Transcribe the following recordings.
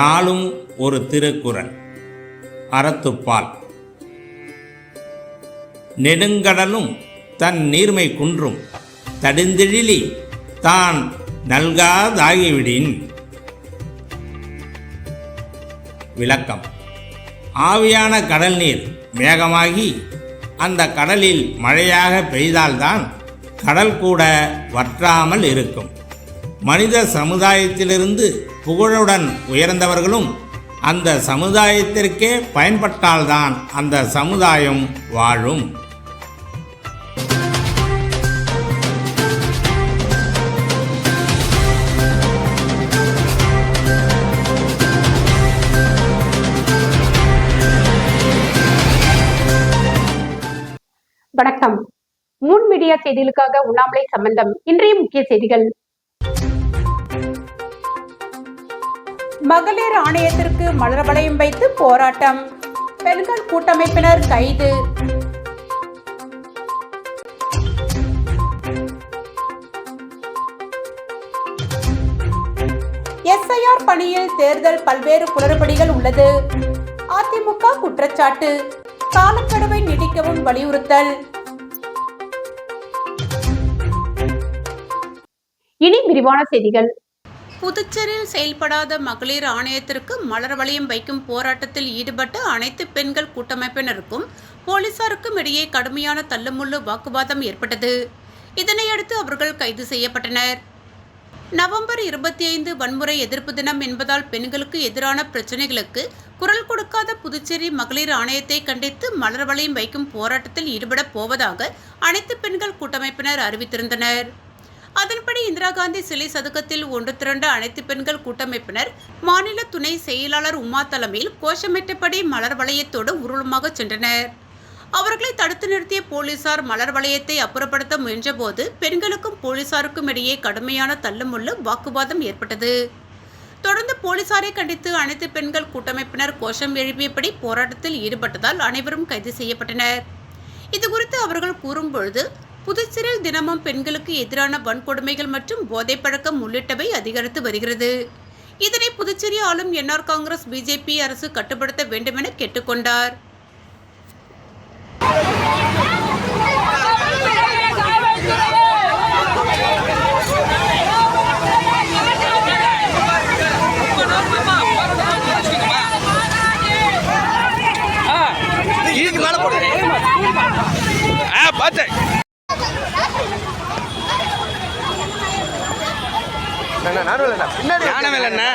நாளும் ஒரு திருக்குறள். அறத்துப்பால். நெடுங்கடலும் தன் நீர்மை குன்றும். தடிந்திழிலி தான் நல்காதாகிவிடின். விளக்கம். ஆவியான கடல் நீர் மேகமாகி அந்த கடலில் மழையாக பெய்தால்தான் கடல் கூட வற்றாமல் இருக்கும். மனித சமுதாயத்திலிருந்து புகழுடன் உயர்ந்தவர்களும் அந்த சமுதாயத்திற்கே பயன்பட்டால்தான் அந்த சமுதாயம் வாழும். வணக்கம். மூன் மீடியா செய்திகளுக்காக உண்ணாமலை சம்பந்தம் இன்றைய முக்கிய செய்திகள். மகளிர் ஆணையத்திற்கு மலர் வளையம் வைத்து போராட்டம். பெண்கள் கூட்டமைப்பினர் கைது. எஸ்ஐஆர் பணியில் தேர்தல் பல்வேறு குளறுபடிகள் உள்ளது. அதிமுக குற்றச்சாட்டு. காலக்கெடுவை நீடிக்கவும் வலியுறுத்தல். இனி விரிவான செய்திகள். புதுச்சேரியில் செயல்படாத மகளிர் ஆணையத்திற்கு மலர் வளையம் வைக்கும் போராட்டத்தில் ஈடுபட்ட அனைத்து பெண்கள் கூட்டமைப்பினருக்கும் போலீசாருக்கும் இடையே கடுமையான தள்ளுமுள்ளு வாக்குவாதம் ஏற்பட்டது. இதனையடுத்து அவர்கள் கைது செய்யப்பட்டனர். நவம்பர் இருபத்தி ஐந்து வன்முறை எதிர்ப்பு தினம் என்பதால் பெண்களுக்கு எதிரான பிரச்சனைகளுக்கு குரல் கொடுக்காத புதுச்சேரி மகளிர் ஆணையத்தை கண்டித்து மலர் வளையம் வைக்கும் போராட்டத்தில் ஈடுபடப் போவதாக அனைத்து பெண்கள் கூட்டமைப்பினர் அறிவித்திருந்தனர். அதன்படி இந்திரா காந்தி சிலை சதுக்கத்தில் ஒன்று திரண்ட அனைத்து பெண்கள் கூட்டமைப்பினர் மாநில துணை செயலாளர் உமா தலைமையில் கோஷமிட்டபடி மலர் வளையத்தோடு ஊர்வலமாக சென்றனர். அவர்களை தடுத்து நிறுத்திய போலீசார் மலர் வளையத்தை அப்புறப்படுத்த முயன்றபோது பெண்களுக்கும் போலீசாருக்கும் இடையே கடுமையான தள்ளுமுள்ளு வாக்குவாதம் ஏற்பட்டது. தொடர்ந்து போலீசாரை கண்டித்து அனைத்து பெண்கள் கூட்டமைப்பினர் கோஷம் எழுப்பியபடி போராட்டத்தில் ஈடுபட்டதால் அனைவரும் கைது செய்யப்பட்டனர். இதுகுறித்து அவர்கள் கூறும்பொழுது புதுச்சேரியில் தினமும் பெண்களுக்கு எதிரான வன்கொடுமைகள் மற்றும் போதைப் பழக்கம் உள்ளிட்டவை அதிகரித்து வருகிறது. இதனை புதுச்சேரி ஆளும் என்ஆர் காங்கிரஸ் பிஜேபி அரசு கட்டுப்படுத்த வேண்டுமென கேட்டுக்கொண்டார். நானும் இல்லைண்ணா. பின்னாடி நானும் இல்லைண்ணா.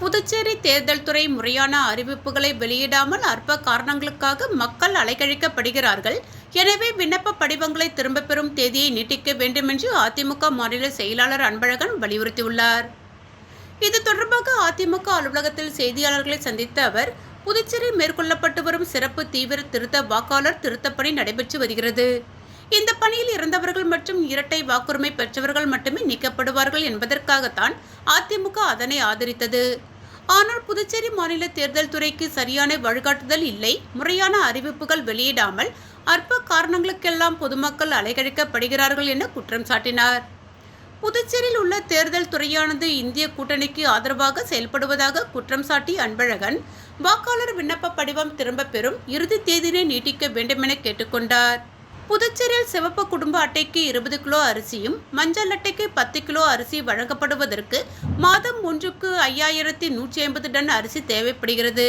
புதுச்சேரி தேர்தல் துறை முறையான அறிவிப்புகளை வெளியிடாமல் அற்ப காரணங்களுக்காக மக்கள் அலைக்கழிக்கப்படுகிறார்கள் எனவே விண்ணப்ப படிவங்களை திரும்பப் பெறும் தேதியை நீட்டிக்க வேண்டுமென்று அதிமுக மாநில செயலாளர் அன்பழகன் வலியுறுத்தியுள்ளார். இது தொடர்பாக அதிமுக அலுவலகத்தில் செய்தியாளர்களை சந்தித்த அவர் புதுச்சேரி மேற்கொள்ளப்பட்டு வரும் சிறப்பு தீவிர திருத்த வாக்காளர் திருத்தப்பணி நடைபெற்று வருகிறது. இந்த பணியில் இறந்தவர்கள் மற்றும் இரட்டை வாக்குரிமை பெற்றவர்கள் மட்டுமே நீக்கப்படுவார்கள் என்பதற்காகத்தான் அதிமுக அதனை ஆதரித்தது. ஆனால் புதுச்சேரி மாநில தேர்தல் துறைக்கு சரியான வழிகாட்டுதல் இல்லை. முறையான அறிவிப்புகள் வெளியிடாமல் அற்ப காரணங்களுக்கெல்லாம் பொதுமக்கள் அலைகழிக்கப்படுகிறார்கள் என குற்றம் சாட்டினார். புதுச்சேரியில் உள்ள தேர்தல் துறையானது இந்திய கூட்டணிக்கு ஆதரவாக செயல்படுவதாக குற்றம் சாட்டி அன்பழகன் வாக்காளர் விண்ணப்ப படிவம் திரும்பப் பெறும் இறுதி தேதியினை நீட்டிக்க வேண்டுமென கேட்டுக்கொண்டார். புதுச்சேரியில் சிவப்பு குடும்ப அட்டைக்கு இருபது கிலோ அரிசியும் மஞ்சள் அட்டைக்கு பத்து கிலோ அரிசி வழங்கப்படுவதற்கு மாதம் ஒன்றுக்கு ஐயாயிரத்தி நூற்றி ஐம்பது டன் அரிசி தேவைப்படுகிறது.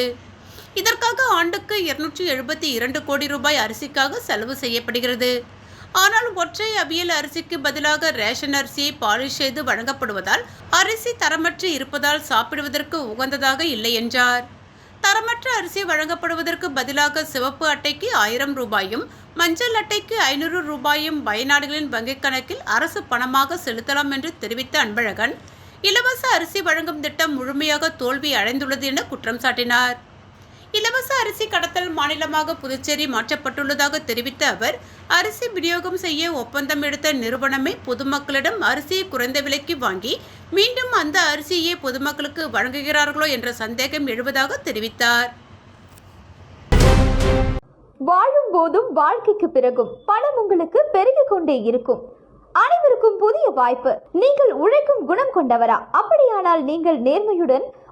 இதற்காக ஆண்டுக்கு இருநூற்றி எழுபத்தி இரண்டு கோடி ரூபாய் அரிசிக்காக செலவு செய்யப்படுகிறது. ஆனால் ஒற்றை அவியல் அரிசிக்கு பதிலாக ரேஷன் அரிசியை பாலிஷ் செய்து வழங்கப்படுவதால் அரிசி தரமற்று இருப்பதால் சாப்பிடுவதற்கு உகந்ததாக இல்லை என்றார். தரமற்ற அரிசி வழங்கப்படுவதற்கு பதிலாக சிவப்பு அட்டைக்கு ஆயிரம் ரூபாயும் மஞ்சள் அட்டைக்கு ஐநூறு ரூபாயும் பயனாளிகளின் வங்கிக் கணக்கில் அரசு பணமாக செலுத்தலாம் என்று தெரிவித்த அன்பழகன் இலவச அரிசி வழங்கும் திட்டம் முழுமையாக தோல்வி அடைந்துள்ளது என குற்றம் சாட்டினார். இலவச அரிசி கடத்தல் மாநிலமாக புதுச்சேரி மாற்றப்பட்டுள்ளதாக தெரிவித்த அவர் அரிசி விநியோகம் செய்ய ஒப்பந்தம் எடுத்த நிறுவனமே பொதுமக்களிடம் அரிசியை குறைந்த விலைக்கு வாங்கி மீண்டும் அந்த அரிசியை பொதுமக்களுக்கு வழங்குகிறார்களோ என்ற சந்தேகம் எழுவதாக தெரிவித்தார். வாழும் போதும் வாழ்க்கைக்கு பிறகும் பணம் உங்களுக்கு பெருகிக் கொண்டே இருக்கும். அனைவருக்கும் புதிய வாய்ப்பு. நீங்கள் உழைக்கும் குணம் கொண்டவரா? அப்படியானால் நீங்கள் நேர்மையுடன்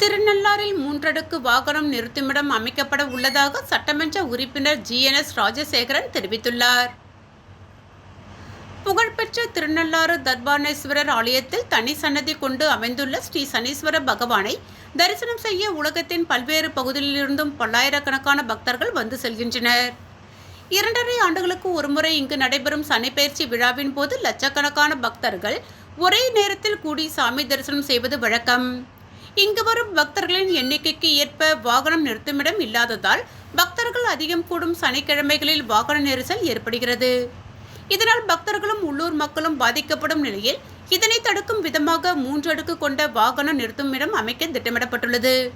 திருநள்ளாறில் மூன்றடுக்கு வாகனம் நிறுத்துமிடம் அமைக்கப்பட உள்ளதாக சட்டமன்ற உறுப்பினர் ஜிஎன்எஸ் ராஜசேகரன் தெரிவித்துள்ளார். புகழ்பெற்ற திருநள்ளாறு தர்பானேஸ்வரர் ஆலயத்தில் தனி சன்னதி கொண்டு அமைந்துள்ள ஸ்ரீ சனீஸ்வர பகவானை தரிசனம் செய்ய உலகத்தின் பல்வேறு பகுதிகளிலிருந்தும் பல்லாயிரக்கணக்கான பக்தர்கள் வந்து செல்கின்றனர். இரண்டரை ஆண்டுகளுக்கு ஒருமுறை இங்கு நடைபெறும் சனிப்பெயர்ச்சி விழாவின் போது லட்சக்கணக்கான பக்தர்கள் ஒரே நேரத்தில் கூடி சாமி தரிசனம் செய்வது வழக்கம். இங்கு வரும் பக்தர்களின் எண்ணிக்கைக்கு ஏற்ப வாகனம் நிறுத்துமிடம் இல்லாததால் பக்தர்கள் அதிகம் கூடும் சனிக்கிழமைகளில் வாகன நெரிசல் ஏற்படுகிறது. இதனால் பக்தர்களும் உள்ளூர் மக்களும் பாதிக்கப்படும் நிலையில் இதனை தடுக்கும் விதமாக மூன்று அடுக்கு கொண்ட வாகனம் நிறுத்தும் இடம் அமைக்க திட்டமிடப்பட்டுள்ளது.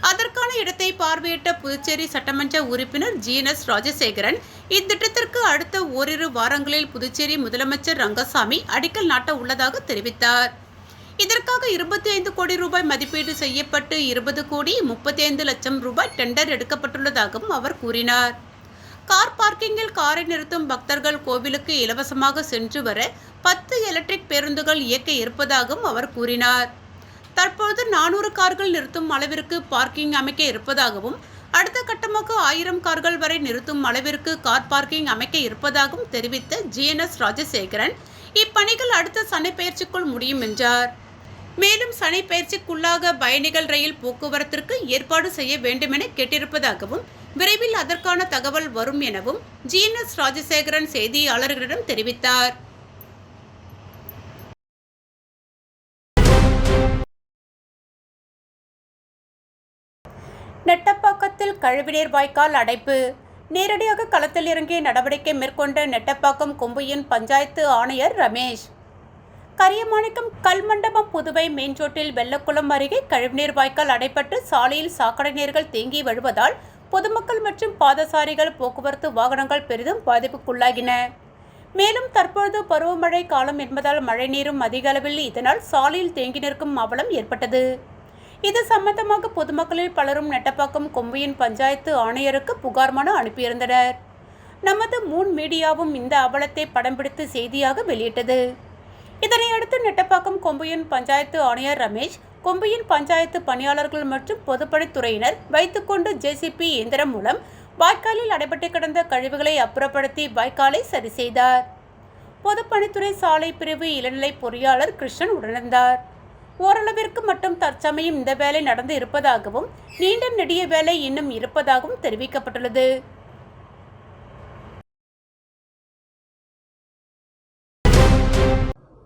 அதற்கான இடத்தை பார்வையிட்ட புதுச்சேரி சட்டமன்ற உறுப்பினர் ஜி. என். எஸ். ராஜசேகரன் இத்திட்டத்திற்கு அடுத்த ஓரிரு வாரங்களில் புதுச்சேரி முதலமைச்சர் ரங்கசாமி அடிக்கல் நாட்ட உள்ளதாக தெரிவித்தார். இதற்காக இருபத்தி ஐந்து கோடி ரூபாய் மதிப்பீடு செய்யப்பட்டு இருபது கோடி முப்பத்தி ஐந்து லட்சம் ரூபாய் டெண்டர் எடுக்கப்பட்டுள்ளதாகவும் அவர் கூறினார். கார் பார்க்கிங்கில் காரை நிறுத்தும் பக்தர்கள் கோவிலுக்கு இலவசமாக சென்று வர பத்து எலக்ட்ரிக் பேருந்துகள் இயக்க இருப்பதாகவும் அவர் கூறினார். தற்போது நானூறு கார்கள் நிறுத்தும் அளவிற்கு பார்க்கிங் அமைக்க இருப்பதாகவும் அடுத்த கட்டமாக ஆயிரம் கார்கள் வரை நிறுத்தும் அளவிற்கு கார் பார்க்கிங் அமைக்க இருப்பதாகவும் தெரிவித்த ஜிஎன்எஸ் ராஜசேகரன் இப்பணிகள் அடுத்த சனிப்பெயர்ச்சிக்குள் முடியும் என்றார். மேலும் சனிப்பெயர்ச்சிக்குள்ளாக பயணிகள் ரயில் போக்குவரத்திற்கு ஏற்பாடு செய்ய வேண்டுமென கேட்டிருப்பதாகவும் விரைவில் அதற்கான தகவல் வரும் எனவும் ஜிஎன்எஸ் ராஜசேகரன் செய்தியாளர்களிடம் தெரிவித்தார். நெட்டப்பாக்கத்தில் கழிவுநீர் வாய்க்கால் அடைப்பு. நேரடியாக களத்தில் இறங்கிய நடவடிக்கை மேற்கொண்ட நெட்டப்பாக்கம் கொம்பையின் பஞ்சாயத்து ஆணையர் ரமேஷ். கரியமாணிக்கம் கல்மண்டபம் புதுவை மெயின்ரோட்டில் வெள்ளக்குளம் அருகே கழிவுநீர் வாய்க்கால் அடைப்பட்டு சாலையில் சாக்கடை நீர்கள் தேங்கி வழுவதால் பொதுமக்கள் மற்றும் பாதசாரிகள் போக்குவரத்து வாகனங்கள் பெரிதும் பாதிப்புக்குள்ளாகின. மேலும் தற்பொழுது பருவமழை காலம் என்பதால் மழைநீரும் அதிக அளவில் இதனால் சாலையில் தேங்கி நிற்கும் அவலம் ஏற்பட்டது. இது சம்பந்தமாக பொதுமக்களில் பலரும் நெட்டப்பாக்கம் கொம்பையின் பஞ்சாயத்து ஆணையருக்கு புகார் மனு அனுப்பியிருந்தனர். நமது மூன் மீடியாவும் இந்த அவலத்தை படம் பிடித்து செய்தியாக வெளியிட்டது. இதனையடுத்து நெட்டப்பாக்கம் கொம்பையின் பஞ்சாயத்து ஆணையர் ரமேஷ் கொம்பையின் பஞ்சாயத்து பணியாளர்கள் மற்றும் பொதுப்பணித்துறையினர் வைத்துக்கொண்டு ஜேசிபி இயந்திரம் மூலம் வாய்க்காலில் அடைபட்டு கிடந்த கழிவுகளை அப்புறப்படுத்தி வாய்க்காலை சரி செய்தார். பொதுப்பணித்துறை சாலை பிரிவு இளநிலை பொறியாளர் கிருஷ்ணன் உடனிருந்தார். ஓரளவிற்கு மட்டும் தற்சமயம் இந்த வேலை நடந்து இருப்பதாகவும் நீண்ட நெடிய வேலை இன்னும் இருப்பதாகவும் தெரிவிக்கப்பட்டுள்ளது.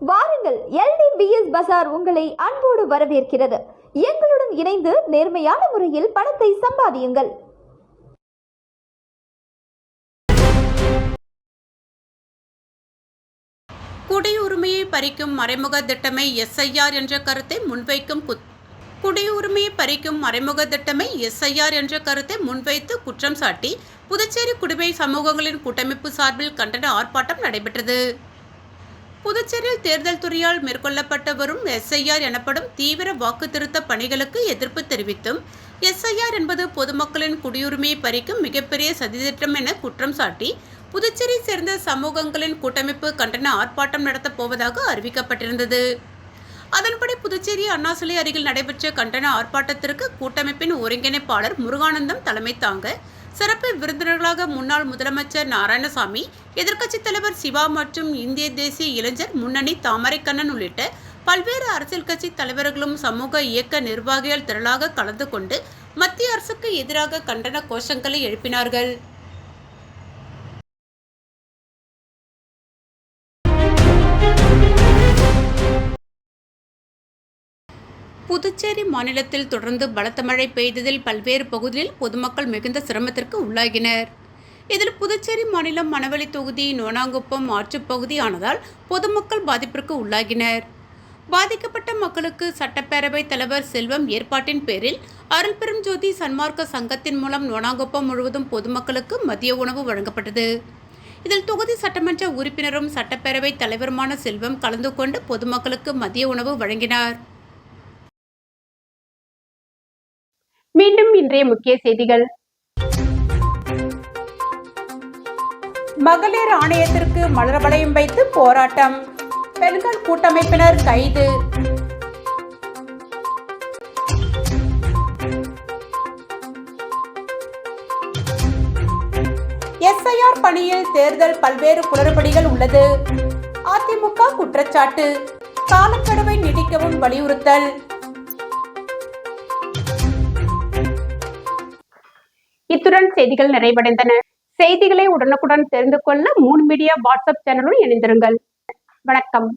வாருங்கள் எல்டிபிஎஸ் பசார் உங்களை அன்போடு வரவேற்கிறது. எங்களுடன் இணைந்து நேர்மையான முறையில் பணத்தை சம்பாதியுங்கள். குடியுரிமையை பறிக்கும் மறைமுக திட்டமை எஸ்ஐஆர் என்ற கருத்தை முன்வைக்கும் குடியுரிமையை பறிக்கும் மறைமுக திட்டமை எஸ்ஐஆர் என்ற கருத்தை முன்வைத்து குற்றம் சாட்டி புதுச்சேரி குடிமை சமூகங்களின் கூட்டமைப்பு சார்பில் கண்டன ஆர்ப்பாட்டம் நடைபெற்றது. புதுச்சேரியில் தேர்தல் துறையால் மேற்கொள்ளப்பட்டு வரும் எஸ்ஐஆர் எனப்படும் தீவிர வாக்கு திருத்த பணிகளுக்கு எதிர்ப்பு தெரிவித்தும் எஸ்ஐஆர் என்பது பொதுமக்களின் குடியுரிமையை பறிக்கும் மிகப்பெரிய சதித்திட்டம் என குற்றம் சாட்டி புதுச்சேரி சேர்ந்த சமூகங்களின் கூட்டமைப்பு கண்டன ஆர்ப்பாட்டம் நடத்தப் போவதாக அறிவிக்கப்பட்டிருந்தது. அதன்படி புதுச்சேரி அண்ணாசிலை அருகில் நடைபெற்ற கண்டன ஆர்ப்பாட்டத்திற்கு கூட்டமைப்பின் ஒருங்கிணைப்பாளர் முருகானந்தம் தலைமை தாங்க சிறப்பு விருந்தினர்களாக முன்னாள் முதலமைச்சர் நாராயணசாமி எதிர்க்கட்சித் தலைவர் சிவா மற்றும் இந்திய தேசிய இளைஞர் முன்னணி தாமரைக்கண்ணன் உள்ளிட்ட பல்வேறு அரசியல் கட்சி தலைவர்களும் சமூக இயக்க நிர்வாகிகள் திரளாக கலந்து கொண்டு மத்திய அரசுக்கு எதிராக கண்டன கோஷங்களை எழுப்பினார்கள். புதுச்சேரி மாநிலத்தில் தொடர்ந்து பலத்த மழை பெய்ததில் பல்வேறு பகுதிகளில் பொதுமக்கள் மிகுந்த சிரமத்திற்கு உள்ளாகினர். இதில் புதுச்சேரி மாநிலம் மணவெளி தொகுதி நோனாங்குப்பம் ஆற்றுப் பகுதியானதால் பொதுமக்கள் பாதிப்பிற்கு உள்ளாகினர். பாதிக்கப்பட்ட மக்களுக்கு சட்டப்பேரவை தலைவர் செல்வம் ஏற்பாட்டின் பேரில் அருள்பெரும் ஜோதி சன்மார்க்க சங்கத்தின் மூலம் நோனாங்குப்பம் முழுவதும் பொதுமக்களுக்கு மதிய உணவு வழங்கப்பட்டது. இதில் தொகுதி சட்டமன்ற உறுப்பினரும் சட்டப்பேரவை தலைவருமான செல்வம் கலந்து கொண்டு பொதுமக்களுக்கு மதிய உணவு வழங்கினார். மீண்டும் இன்றைய முக்கிய செய்திகள். மகளிர் ஆணையத்திற்கு மலர் வளையம் வைத்து போராட்டம். பெண்கள் கூட்டமைப்பினர் கைது. எஸ்ஐஆர் பணியில் தேர்தல் பல்வேறு குளறுபடிகள் உள்ளது. அதிமுக குற்றச்சாட்டு. காலக்கெடுவை நீடிக்கவும் வலியுறுத்தல். இத்துடன் செய்திகள் நிறைவடைந்தன. செய்திகளை உடனுக்குடன் தெரிந்து கொள்ள மூன் மீடியா வாட்ஸ்அப் சேனலுடன் இணைந்திருங்கள். வணக்கம்.